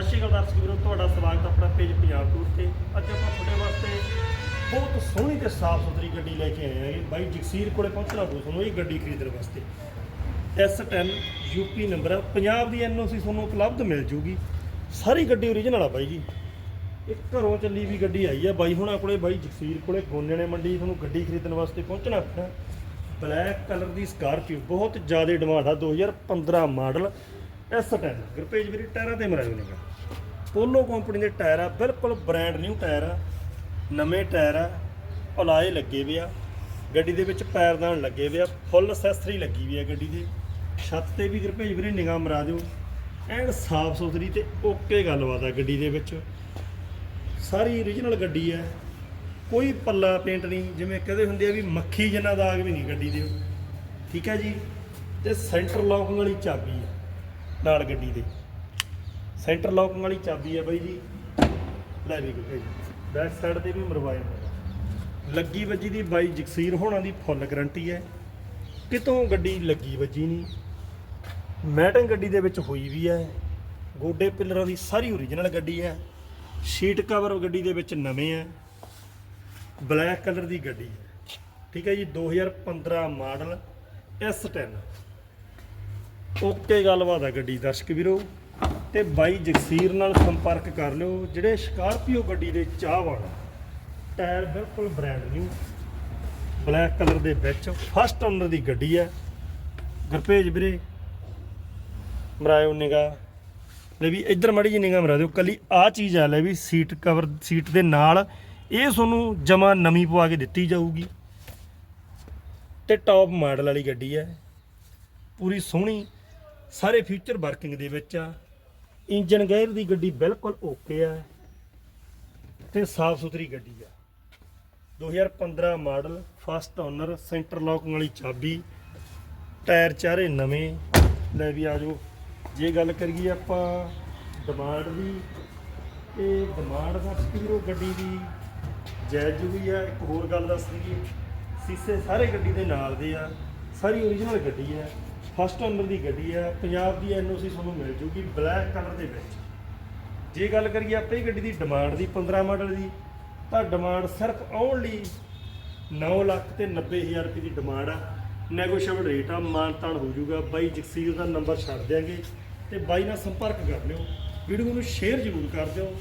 ਸਤਿ ਸ਼੍ਰੀ ਅਕਾਲ ਦਰਸ਼ਕ ਵੀਰੋ, ਤੁਹਾਡਾ ਸਵਾਗਤ ਆਪਣਾ ਪੇਜ ਪੰਜਾਬ ਟੂਰ ਤੇ। ਅੱਜ ਆਪਾਂ ਤੁਹਾਡੇ ਵਾਸਤੇ ਬਹੁਤ ਸੋਹਣੀ ਤੇ ਸਾਫ਼ ਸੁਥਰੀ ਗੱਡੀ ਲੈ ਕੇ ਆਏ ਹਾਂ ਬਾਈ ਜਗਸੀਰ ਕੋਲੇ ਪਹੁੰਚਣਾ ਪਊ ਤੁਹਾਨੂੰ ਇਹ ਗੱਡੀ ਖਰੀਦਣ ਵਾਸਤੇ। S10 ਯੂਪੀ ਨੰਬਰ ਆ। ਪੰਜਾਬ ਦੀ ਐਨਓਸੀ ਤੁਹਾਨੂੰ ਉਪਲਬਧ ਮਿਲ ਜੂਗੀ। ਸਾਰੀ ਗੱਡੀ ਓਰੀਜਨਲ ਆ ਬਾਈ ਜੀ। ਇੱਕ ਘਰੋਂ ਚੱਲੀ ਵੀ ਗੱਡੀ ਆਈ ਆ ਬਾਈ ਹੁਣਾਂ ਕੋਲੇ, ਬਾਈ ਜਗਸੀਰ ਕੋਲੇ। ਗੋਨਿਆਣੇ ਨੇ ਮੰਡੀ ਤੁਹਾਨੂੰ ਗੱਡੀ ਖਰੀਦਣ ਵਾਸਤੇ ਪਹੁੰਚਣਾ ਪੈਣਾ ਬਲੈਕ ਕਲਰ ਦੀ ਸਕਾਰਪੀਓ ਬਹੁਤ ਜ਼ਿਆਦਾ ਡਿਮਾਂਡ ਆ। 2015 ਮਾਡਲ S10 ਗੁਰਪੇਜ ਵੀਰੇ, ਟਾਇਰਾਂ ਤੇ ਮਰਾਇਓ ਨੇਗਾ ਪੋਲੋ ਕੰਪਨੀ ਦੇ ਟਾਇਰ ਆ, ਬਿਲਕੁਲ ਬ੍ਰਾਂਡ ਨਿਊ ਟਾਇਰ ਆ, ਨਵੇਂ ਟਾਇਰ ਆ ਅਲਾਏ ਲੱਗੇ ਵੇ ਆ, ਗੱਡੀ ਦੇ ਵਿੱਚ ਪੈਰਦਾਨ ਲੱਗੇ ਵੇ ਆ ਫੁੱਲ ਅਸੈਸਰੀ ਲੱਗੀ ਵੀ ਆ ਗੱਡੀ ਦੇ। ਛੱਤ ਤੇ ਵੀ ਗੁਰਪੇਜ ਵੀਰੇ ਨਿਗਾਹ ਮਰਾ ਦਿਓ। ਐਨ ਸਾਫ਼ ਸੁਥਰੀ ਤੇ ਓਕੇ ਗੱਲਬਾਤ ਆ ਗੱਡੀ ਦੇ ਵਿੱਚ। ਸਾਰੀ ਓਰੀਜਨਲ ਗੱਡੀ ਹੈ ਕੋਈ ਪੱਲਾ ਪੇਂਟ ਨਹੀਂ, ਜਿਵੇਂ ਕਹਦੇ ਹੁੰਦੇ ਆ ਵੀ ਮੱਖੀ ਜਿੰਨਾ ਦਾਗ ਵੀ ਨਹੀਂ ਗੱਡੀ ਦੇ। ਠੀਕ ਹੈ ਜੀ? ਤੇ ਸੈਂਟਰ ਲੌਕਿੰਗ ਵਾਲੀ ਚਾਬੀ ਆ, ਨਾਲ ਗੱਡੀ ਦੇ। ਸੈਂਟਰ ਲੌਕਿੰਗ ਵਾਲੀ ਚਾਬੀ ਹੈ ਬਾਈ ਜੀ। ਲੈ ਵੀ ਕੋਈ ਬੈਕ ਸਾਈਡ ਤੇ ਵੀ ਮਰਵਾਇਆ ਹੋਇਆ। ਲੱਗੀ ਵੱਜੀ ਦੀ ਬਾਈ ਜਗਸੀਰ ਹੋਣਾ ਦੀ ਫੁੱਲ ਗਰੰਟੀ ਹੈ। ਕਿਤੋਂ ਗੱਡੀ ਲੱਗੀ ਵੱਜੀ ਨਹੀਂ। ਮੈਟਿੰਗ ਗੱਡੀ ਦੇ ਵਿੱਚ ਹੋਈ ਵੀ ਹੈ। ਗੋਡੇ ਪਿੱਲਰਾਂ ਦੀ ਸਾਰੀ ਓਰੀਜਨਲ ਗੱਡੀ ਹੈ। ਸ਼ੀਟ ਕਵਰ ਗੱਡੀ ਦੇ ਵਿੱਚ ਨਵੇਂ ਹੈ। ਬਲੈਕ ਕਲਰ ਦੀ ਗੱਡੀ ਹੈ। ਠੀਕ ਹੈ ਜੀ 2015 ਮਾਡਲ S10 ਓਕੇ ਗੱਲਬਾਤ ਹੈ ਗੱਡੀ ਦਰਸ਼ਕ ਵੀਰੋ। ਤੇ ਬਾਈ ਜਗਸੀਰ ਨਾਲ ਸੰਪਰਕ ਕਰ ਲਿਓ, ਜਿਹੜੇ ਸਕਾਰਪੀਓ ਗੱਡੀ ਦੇ ਚਾਹ ਵਾਲਾ। ਟਾਇਰ ਬਿਲਕੁਲ ਬ੍ਰਾਂਡ ਨਿਊ ਬਲੈਕ ਕਲਰ ਦੇ ਵਿੱਚ ਫਸਟ ਓਨਰ ਦੀ ਗੱਡੀ ਹੈ। ਗੁਰਪੇਜ ਵੀਰੇ, ਮਰਾਇਓ ਨਿਗਾ ਲੈ ਵੀ ਇੱਧਰ ਮੜੀ ਜੀ ਨਿਗਾਹ ਮਰਾ ਦਿਓ, ਕੱਲੀ ਆ ਚੀਜ਼ ਆ, ਲੈ ਵੀ ਸੀਟ ਕਵਰ ਸੀਟ ਦੇ ਨਾਲ, ਇਹ ਤੁਹਾਨੂੰ ਜਮਾ ਨਵੀਂ ਪਵਾ ਕੇ ਦਿੱਤੀ ਜਾਊਗੀ। ਤੇ ਟੌਪ ਮਾਡਲ ਵਾਲੀ ਗੱਡੀ ਹੈ। ਪੂਰੀ ਸੋਹਣੀ, ਸਾਰੇ ਫਿਊਚਰ ਵਰਕਿੰਗ ਦੇ ਵਿੱਚ ਆ। ਇੰਜਨ ਗੇਅਰ ਦੀ ਗੱਡੀ ਬਿਲਕੁਲ ਓਕੇ ਆ ਤੇ ਸਾਫ਼ ਸੁਥਰੀ ਗੱਡੀ ਆ। 2015 model first owner centre locking ਵਾਲੀ ਚਾਬੀ, ਟਾਇਰ ਚਾਰੇ ਨਵੇਂ। ਲੈ ਵੀ ਆ ਜਾਓ। ਜੇ ਗੱਲ ਕਰੀਏ ਆਪਾਂ ਡਿਮਾਂਡ ਦੀ, ਤੇ ਡਿਮਾਂਡ ਦਾ ਵੀਰੋ ਗੱਡੀ ਦੀ। ਜਾਇਜ਼ ਵੀ ਆ, ਇੱਕ ਹੋਰ ਗੱਲ ਦੱਸ ਦਈਏ। ਸੀਸੇ ਸਾਰੇ ਗੱਡੀ ਦੇ ਨਾਲ ਦੇ ਆ, ਸਾਰੀ ਓਰੀਜਨਲ ਗੱਡੀ ਆ। ਫਸਟ ਓਨਰ ਦੀ ਗੱਡੀ ਆ, ਪੰਜਾਬ ਦੀ ਐਨਓਸੀ ਤੁਹਾਨੂੰ ਮਿਲ ਜੂਗੀ ਬਲੈਕ ਕਲਰ ਦੇ ਵਿੱਚ। ਜੇ ਗੱਲ ਕਰੀਏ ਆਪਾਂ ਗੱਡੀ ਦੀ ਡਿਮਾਂਡ ਦੀ 15 ਮਾਡਲ ਦੀ, ਤਾਂ ਡਿਮਾਂਡ ਸਿਰਫ ਆਉਣ ਲਈ 9 ਲੱਖ ਤੇ 90000 ਰੁਪਏ ਦੀ ਡਿਮਾਂਡ ਆ। ਨੈਗੋਸ਼ੀਏਬਲ ਰੇਟ ਆ ਮਾਨਤਾਨ ਹੋ ਜਾਊਗਾ ਬਾਈ ਜਗਸੀਰ ਦਾ ਨੰਬਰ ਛੱਡ ਦਿਆਂਗੇ ਤੇ ਬਾਈ ਨਾਲ ਸੰਪਰਕ ਕਰ ਲਿਓ। ਵੀਡੀਓ ਨੂੰ ਸ਼ੇਅਰ ਜ਼ਰੂਰ ਕਰ ਦਿਓ।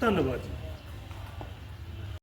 ਧੰਨਵਾਦ ਜੀ।